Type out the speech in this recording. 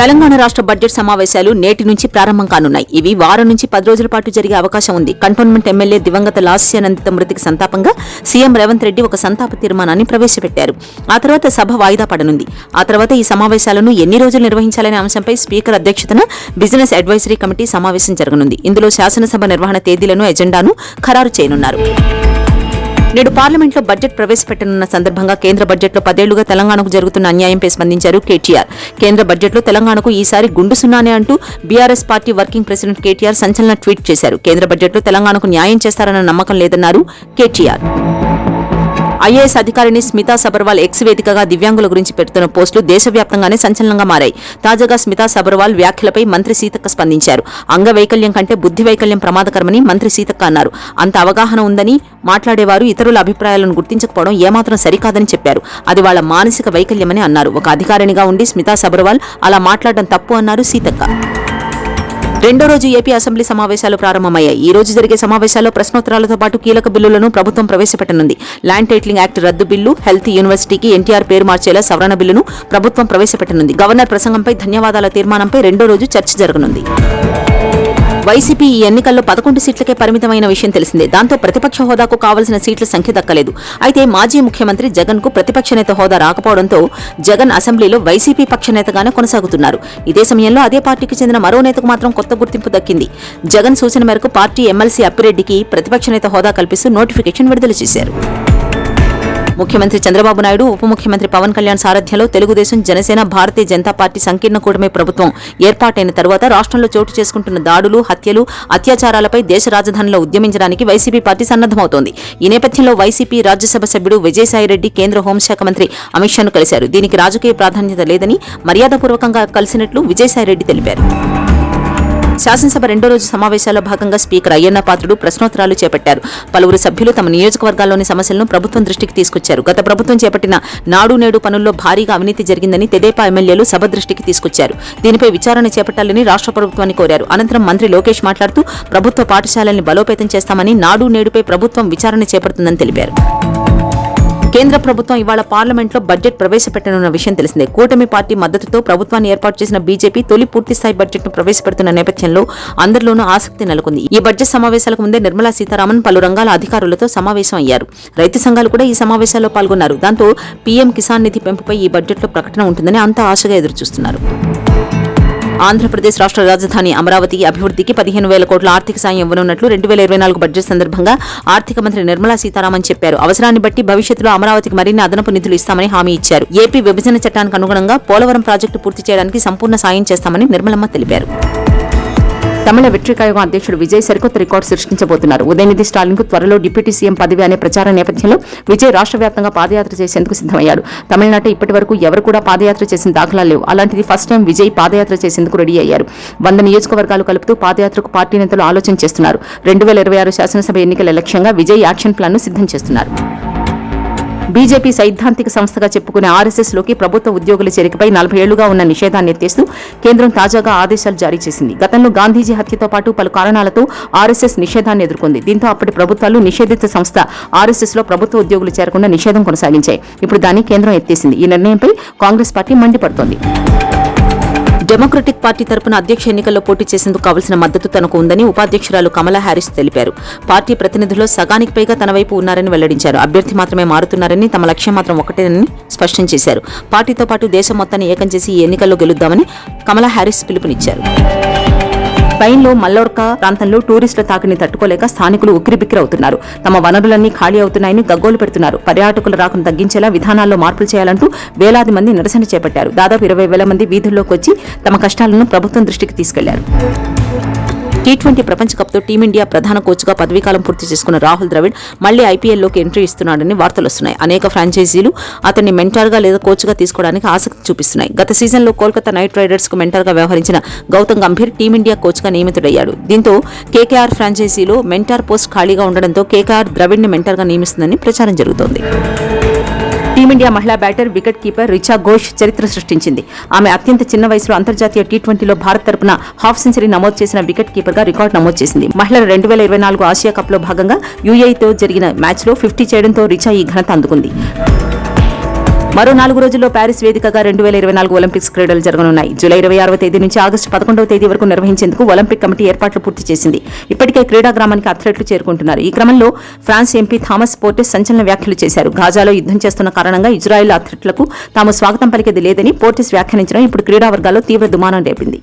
తెలంగాణ రాష్ట్ర బడ్జెట్ సమావేశాలు నేటి నుంచి ప్రారంభం కానున్నాయి. ఇవి వారం నుంచి పది రోజుల పాటు జరిగే అవకాశం ఉంది. కంటోన్మెంట్ ఎమ్మెల్యే దివంగత లాస్యానందిత మృతికి సంతాపంగా సీఎం రేవంత్ రెడ్డి ఒక సంతాప తీర్మానాన్ని ప్రవేశపెట్టారు. ఆ తర్వాత సభ వాయిదా పడనుంది. ఆ తర్వాత ఈ సమావేశాలను ఎన్ని రోజులు నిర్వహించాలనే అంశంపై స్పీకర్ అధ్యక్షతన బిజినెస్ అడ్వైజరీ కమిటీ సమావేశం జరగనుంది. ఇందులో శాసనసభ నిర్వహణ తేదీలను ఎజెండాను ఖరారు చేయనున్నారు. నేడు పార్లమెంట్లో బడ్జెట్ ప్రవేశపెట్టనున్న సందర్భంగా కేంద్ర బడ్జెట్లో పదేళ్ళుగా తెలంగాణకు జరుగుతున్న అన్యాయంపై స్పందించారు కేటీఆర్. కేంద్ర బడ్జెట్లో తెలంగాణకు ఈసారి గుండు సున్నానే అంటూ BRS party working president KTR సంచలన ట్వీట్ చేశారు. కేంద్ర బడ్జెట్లో తెలంగాణకు న్యాయం చేస్తారన్న నమ్మకం లేదన్నారు కేటీఆర్. ఐఏఎస్ అధికారిని స్మితా సబర్వాల్ ఎక్స్ వేదికగా దివ్యాంగుల గురించి పెడుతున్న పోస్టులు దేశవ్యాప్తంగానే సంచలనంగా మారాయి. తాజాగా స్మితా సబర్వాల్ వ్యాఖ్యలపై మంత్రి సీతక్క స్పందించారు. అంగవైకల్యం కంటే బుద్ధి వైకల్యం ప్రమాదకరమని మంత్రి సీతక్క అన్నారు. అంత అవగాహన ఉందని మాట్లాడేవారు ఇతరుల అభిప్రాయాలను గుర్తించకపోవడం ఏమాత్రం సరికాదని చెప్పారు. అది వాళ్ళ మానసిక వైకల్యమని అన్నారు. ఒక అధికారినిగా ఉండి స్మితా సబర్వాల్ అలా మాట్లాడడం తప్పు అన్నారు సీతక్క. రెండో రోజు ఏపీ అసెంబ్లీ సమావేశాలు ప్రారంభమయ్యాయి. ఈ రోజు జరిగే సమావేశాల్లో ప్రశ్నోత్తరాలతో పాటు కీలక బిల్లులను ప్రభుత్వం ప్రవేశపెట్టనుంది. ల్యాండ్ టైటిలింగ్ యాక్ట్ రద్దు బిల్లు హెల్త్ యూనివర్సిటీకి ఎన్టీఆర్ పేరు మార్చేలా సవరణ బిల్లును ప్రభుత్వం ప్రవేశపెట్టనుంది. గవర్నర్ ప్రసంగంపై ధన్యవాదాల తీర్మానంపై రెండో రోజు చర్చ జరగనుంది. వైసీపీ ఈ ఎన్నికల్లో పదకొండు సీట్లకే పరిమితమైన విషయం తెలిసిందే. దాంతో ప్రతిపక్ష హోదాకు కావలసిన సీట్ల సంఖ్య దక్కలేదు అయితే మాజీ ముఖ్యమంత్రి జగన్కు ప్రతిపక్ష నేత హోదా రాకపోవడంతో జగన్ అసెంబ్లీలో వైసీపీ పక్ష నేతగానే కొనసాగుతున్నారు. ఇదే సమయంలో అదే పార్టీకి చెందిన మరో నేతకు మాత్రం కొత్త గుర్తింపు దక్కింది. జగన్ సూచన మేరకు పార్టీ ఎమ్మెల్సీ అప్పిరెడ్డికి ప్రతిపక్ష నేత హోదా కల్పిస్తూ నోటిఫికేషన్ విడుదల చేశారు. ముఖ్యమంత్రి చంద్రబాబు నాయుడు ఉప ముఖ్యమంత్రి పవన్ కళ్యాణ్ సారథ్యంలో తెలుగుదేశం జనసేన భారతీయ జనతా పార్టీ సంకీర్ణ కూటమి ప్రభుత్వం ఏర్పాటైన తర్వాత రాష్ట్రంలో చోటు చేసుకుంటున్న దాడులు హత్యలు అత్యాచారాలపై దేశ రాజధానిలో ఉద్యమించడానికి వైసీపీ పార్టీ సన్నద్దమవుతోంది ఈ నేపథ్యంలో వైసీపీ రాజ్యసభ సభ్యుడు విజయసాయిరెడ్డి కేంద్ర హోంశాఖ మంత్రి అమిత్ షాను కలిశారు. దీనికి రాజకీయ ప్రాధాన్యత లేదని మర్యాదపూర్వకంగా కలిసినట్లు విజయసాయిరెడ్డి తెలిపారు. శాసనసభ రెండో రోజు సమావేశాల్లో భాగంగా స్పీకర్ అయ్యన్న పాత్రుడు ప్రశ్నోత్తరాలు చేపట్టారు. పలువురు సభ్యులు తమ నియోజకవర్గాల్లోని సమస్యలను ప్రభుత్వం దృష్టికి తీసుకొచ్చారు. గత ప్రభుత్వం చేపట్టిన నాడు నేడు పనుల్లో భారీగా అవినీతి జరిగిందని తెదేపా ఎమ్మెల్యేలు సభ దృష్టికి తీసుకొచ్చారు. దీనిపై విచారణ చేపట్టాలని రాష్ట్ర ప్రభుత్వాన్ని కోరారు. అనంతరం మంత్రి లోకేష్ మాట్లాడుతూ ప్రభుత్వ పాఠశాలల్ని బలోపేతం చేస్తామని నాడు నేడుపై ప్రభుత్వం విచారణ చేపడుతుందని తెలిపారు. కేంద్ర ప్రభుత్వం ఇవాళ పార్లమెంట్లో బడ్జెట్ ప్రవేశపెట్టనున్న విషయం తెలిసిందే. కూటమి పార్టీ మద్దతుతో ప్రభుత్వాన్ని ఏర్పాటు చేసిన బీజేపీ తొలి పూర్తిస్థాయి బడ్జెట్ను ప్రవేశపెడుతున్న నేపథ్యంలో అందరిలోనూ ఆసక్తి నెలకొంది. ఈ బడ్జెట్ సమావేశాలకు ముందే నిర్మలా సీతారామన్ పలు రంగాల అధికారులతో సమావేశం అయ్యారు. రైతు సంఘాలు కూడా ఈ సమావేశాల్లో పాల్గొన్నారు. దాంతో పీఎం కిసాన్ నిధి పెంపుపై ఈ బడ్జెట్లో ప్రకటన ఉంటుందని అంతా ఆశగా ఎదురుచూస్తున్నారు. ఆంధ్రప్రదేశ్ రాష్ట్ర రాజధాని అమరావతి అభివృద్ధికి పదిహేను వేల కోట్ల ఆర్థిక సాయం ఇవ్వనున్నట్లు రెండు వేల ఇరవై నాలుగు బడ్జెట్ సందర్భంగా ఆర్థిక మంత్రి నిర్మలా సీతారామన్ చెప్పారు. అవసరాన్ని బట్టి భవిష్యత్తులో అమరావతికి మరిన్ని అదనపు నిధులు ఇస్తామని హామీ ఇచ్చారు. ఏపీ విభజన చట్టానికి అనుగుణంగా పోలవరం ప్రాజెక్టు పూర్తి చేయడానికి సంపూర్ణ సాయం చేస్తామని నిర్మలమ్మ తెలిపారు. తమిళ వెట్రికాయోగం అధ్యక్షుడు విజయ్ సరికొత్త రికార్డు సృష్టించబోతున్నారు. ఉదయనిధి స్టాలిన్కు త్వరలో డిప్యూటీ సీఎం పదవి అనే ప్రచార నేపథ్యంలో విజయ్ రాష్ట్ర వ్యాప్తంగా పాదయాత్ర చేసేందుకు సిద్దమయ్యాడు తమిళనాట ఇప్పటి వరకు ఎవరు కూడా పాదయాత్ర చేసిన దాఖలా లేవు. అలాంటిది ఫస్ట్ టైం విజయ్ పాదయాత్ర చేసేందుకు రెడీ అయ్యారు. వంద నియోజకవర్గాలు కలుపుతూ పాదయాత్రకు పార్టీ నేతలు ఆలోచన చేస్తున్నారు. రెండు వేల ఇరవై ఆరు శాసనసభ ఎన్నికల లక్ష్యంగా విజయ్ యాక్షన్ ప్లాన్ను సిద్ధం చేస్తున్నారు. బీజేపీ సైద్ధాంతిక సంస్థగా చెప్పుకునే ఆర్ఎస్ఎస్లోకి ప్రభుత్వ ఉద్యోగుల చేరికపై నలభై ఏళ్ళుగా ఉన్న నిషేధాన్ని ఎత్తేస్తూ కేంద్రం తాజాగా ఆదేశాలు జారీ చేసింది. గతంలో గాంధీజీ హత్యతో పాటు పలు కారణాలతో ఆర్ఎస్ఎస్ నిషేధాన్ని ఎదుర్కొంది. దీంతో అప్పటి ప్రభుత్వాలు నిషేధిత సంస్థ ఆర్ఎస్ఎస్లో ప్రభుత్వ ఉద్యోగులు చేరకుండా నిషేధం కొనసాగించాయి. ఇప్పుడు దాన్ని కేంద్రం ఎత్తేసింది. ఈ నిర్ణయంపై కాంగ్రెస్ పార్టీ మండిపడుతోంది. డెమోక్రటిక్ పార్టీ తరపున అధ్యక్ష ఎన్నికల్లో పోటీ చేసేందుకు కావలసిన మద్దతు తనకు ఉందని ఉపాధ్యక్షురాలు కమలా హ్యారిస్ తెలిపారు. పార్టీ ప్రతినిధుల్లో సగానికి పైగా తన వైపు ఉన్నారని వెల్లడించారు. అభ్యర్థి మాత్రమే మారుతున్నారని తమ లక్ష్యం మాత్రం ఒకటేనని స్పష్టం చేశారు. పార్టీతో పాటు దేశం మొత్తాన్ని ఏకం చేసి ఈ ఎన్నికల్లో గెలుద్దామని కమలా హ్యారిస్ పిలుపునిచ్చారు. స్పెయిన్లో మల్లోర్కా ప్రాంతంలో టూరిస్టుల తాకిడిని తట్టుకోలేక స్థానికులు ఉక్కిరిబిక్కిరవుతున్నారు. తమ వనరులన్నీ ఖాళీ అవుతున్నాయని గగ్గోలు పెడుతున్నారు. పర్యాటకుల రాకను తగ్గించేలా విధానాల్లో మార్పులు చేయాలంటూ వేలాది మంది నిరసన చేపట్టారు. దాదాపు ఇరవై వేల మంది వీధుల్లోకి వచ్చి తమ కష్టాలను ప్రభుత్వం దృష్టికి తీసుకెళ్ళారు. టీ ట్వంటీ ప్రపంచ కప్తో టీమిండియా ప్రధాన కోచ్గా పదవీకాలం పూర్తి చేసుకున్న రాహుల్ ద్రవిడ్ మళ్ళీ ఐపీఎల్లోకి ఎంట్రీ ఇస్తున్నాడని వార్తలు వస్తున్నాయి. అనేక ఫ్రాంచైజీలు అతన్ని మెంటార్గా లేదా కోచ్గా తీసుకోవడానికి ఆసక్తి చూపిస్తున్నాయి. గత సీజన్లో కోల్కతా నైట్ రైడర్స్కు మెంటార్గా వ్యవహరించిన గౌతమ్ గంభీర్ టీమిండియా కోచ్గా నియమితుడయ్యాడు. దీంతో కేకేఆర్ ఫ్రాంచైజీలో మెంటార్ పోస్ట్ ఖాళీగా ఉండడంతో కేకేఆర్ ద్రవిడ్ని మెంటార్గా నియమిస్తుందని ప్రచారం జరుగుతోంది. టీమిండియా మహిళా batter wicket keeper Richa Ghosh చరిత్ర సృష్టించింది. ఆమె అత్యంత చిన్న వయసులో అంతర్జాతీయ టీ ట్వంటీలో భారత్ తరపున హాఫ్ సెంచరీ నమోదు చేసిన వికెట్ కీపర్గా రికార్డు నమోదు చేసింది. మహిళల రెండు వేల ఇరవై నాలుగు ఆసియా కప్లో భాగంగా యూఏఈతో జరిగిన మ్యాచ్లో ఫిఫ్టీ చేయడంతో రిచా ఈ ఘనత అందుకుంది. మరో నాలుగు రోజుల్లో ప్యారిస్ వేదికగా రెండు వేల ఇరవై నాలుగు ఒలింపిక్స్ క్రీడలు జరగనున్నాయి. జూలై ఇరవై ఆరవ తేదీ నుంచి ఆగస్టు పదకొండవ తేదీ వరకు నిర్వహించేందుకు ఒలింపిక్ కమిటీ ఏర్పాట్లు పూర్తి చేసింది. ఇప్పటికే క్రీడా గ్రామానికి అథ్లెట్లు చేరుకుంటున్నారు. ఈ క్రమంలో ఫ్రాన్స్ ఎంపీ థామస్ పోర్టెస్ సంచలన వ్యాఖ్యలు చేశారు. గాజాలో యుద్ధం చేస్తున్న కారణంగా ఇజ్రాయెల్ అథ్లెట్లకు తాము స్వాగతం పలికేది లేదని పోర్టెస్ వ్యాఖ్యానించడం ఇప్పుడు క్రీడా వర్గాల్లో తీవ్ర దుమానం రేపింది.